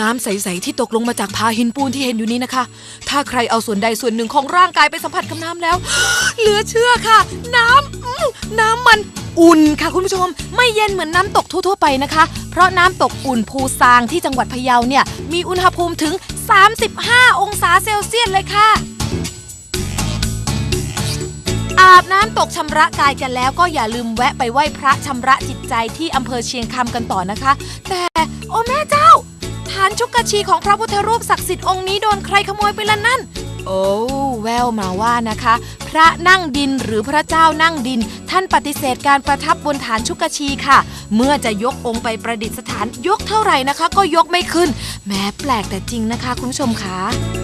น้ำใส ๆ ที่ตกลงมาจากผาหินปูนที่เห็นอยู่นี้นะคะ ถ้าใครเอาส่วนใดส่วนหนึ่งของร่างกายไปสัมผัสกับน้ำแล้ว เหลือเชื่อค่ะ น้ำอื้อน้ำมันอุ่นค่ะคุณผู้ชม ไม่เย็นเหมือนน้ำตกทั่ว ๆ ไปนะคะ เพราะน้ำตกอุ่นภูซางที่จังหวัดพะเยาเนี่ย มีอุณหภูมิถึง 35 องศาเซลเซียสเลยค่ะ อาบน้ำตกชำระกายกันแล้วก็อย่าลืมแวะไปไหว้พระชำระจิตใจที่อำเภอเชียงคำกันต่อนะคะ แต่โอ้แม่าฐานชุกกะชีของพระพุทธรูปศักดิ์สิทธิ์องค์นี้โดนใครขโมยไปละนั่น โอ้แววมาว่านะคะ พระนั่งดินหรือพระเจ้านั่งดิน ท่านปฏิเสธการประทับบนฐานชุกกะชีค่ะ เมื่อจะยกองค์ไปประดิษฐานยกเท่าไหร่นะคะ ก็ยกไม่ขึ้น แม้แปลกแต่จริงนะคะ คุณผู้ชมคะ